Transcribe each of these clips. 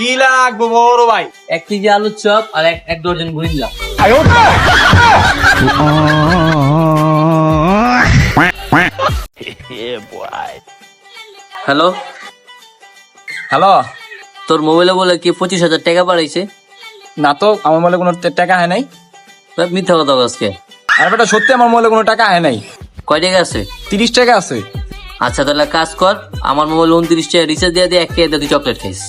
কি লাগবো বড় ভাই? এক কেজি আলুর চপ আর এক এক ডজন গুরিল্লা হ্যালো? হ্যালো? তোর মোবাইলে বলে কি পঁচিশ হাজার টাকা বাড়াইছে? না তো আমার মোবাইলে কোনো টাকা হয় নাই। মিথ্যা কথা আজকে আর বেটা সত্যি আমার মোবাইলে কোনো টাকা হয় নাই। কয় টাকা আছে? তিরিশ টাকা আছে। আচ্ছা তাহলে কাজ কর আমার মোবাইল উনত্রিশ টাকা রিচার্জ দিয়ে দিয়ে এক টাকা দিয়ে চকলেট খাইস।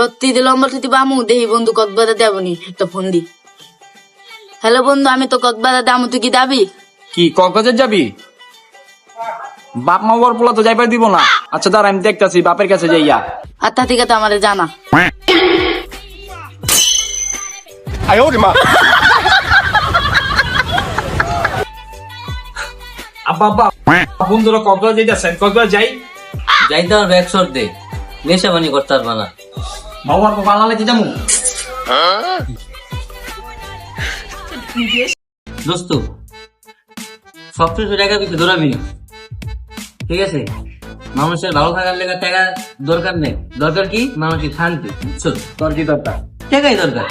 এবার তুই দিল নম্বর তুই বামু দেহি বন্ধু কক্সবাজার দেবনি তো ফোন দি। হ্যালো বন্ধু আমি তো কক্সবাজার দামু তুই কি দাবি? কি কক্সবাজার যাবি? বাপ মা বর পোলা তো যাইবার দিব না। আচ্ছা দাঁড়া আমি দেখতাছি বাপের কাছে যাইয়া। আর তা থেকে তো আমার জানা আব্বা আব্বা বন্ধুরা কক্সবাজার যাইতাছে কক্সবাজার যাই। যাইতে শর্ট দে নেশা বানি করতে পারবা না। বাবু আর বাংলা কি যাব? দোস্ত সবচেয়ে টাকা তুই দৌড়াবি। ঠিক আছে? মানুষের ভালো থাকার লেগে টাকা দরকার নেই। দরকার কি? মানুষের শান্তি বুঝছ? তোর কি দরকার? টাকাই দরকার।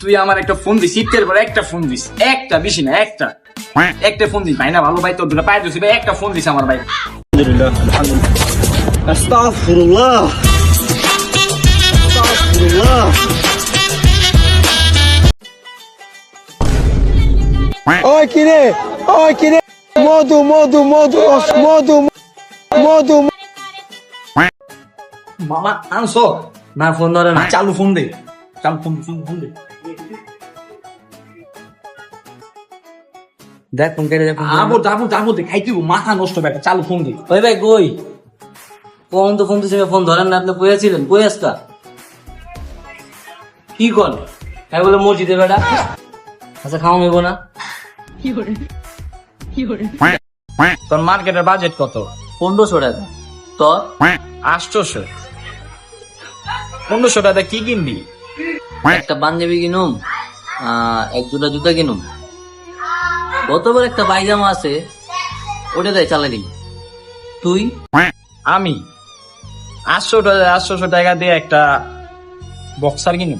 তুই আমার একটা ফোন দিস শীতের পরে একটা ফোন দিস। একটা বেশি না একটা। একটা ফোন দিস ভাই। না ভালো ভাই তোর দুটো পায়ে ভাই। একটা ফোন দিস আমার ভাই। আস্তাগফিরুল্লাহ আস্তাগফিরুল্লাহ ওই কিরে ওই কিরে মধু মধু মধু মধু মধু মামা আনছো না ফোন ধরে না চালু ফোন দে চালু ফোন ফোন ফোন দে দেখ ফোন কেটে দেখ আবো যাব যাব দে খাইতে মাথা নষ্ট ব্যাটা চালু ফোন দে ওই ভাই কই কোন তো ফোন দিছে, ফোন ধরেন না, আপনি বইয়াছিলেন বই আসতা কি কর হ্যাঁ বলে মসজিদে বেটা। আচ্ছা খাওয়া হইব না? তোর মার্কেটের বাজেট কত? পনেরোশো টাকা। তোর? আটশোশো। পনেরোশো টাকা কি কিনবি? একটা পাঞ্জাবি কিনুম এক দুটা জুতা কিনুম। গতবার একটা পায়জামা আছে ওটা দেয় চালাই দিই তুই? আমি? আটশো আটশোশো টাকা দিয়ে একটা বক্সার কিনি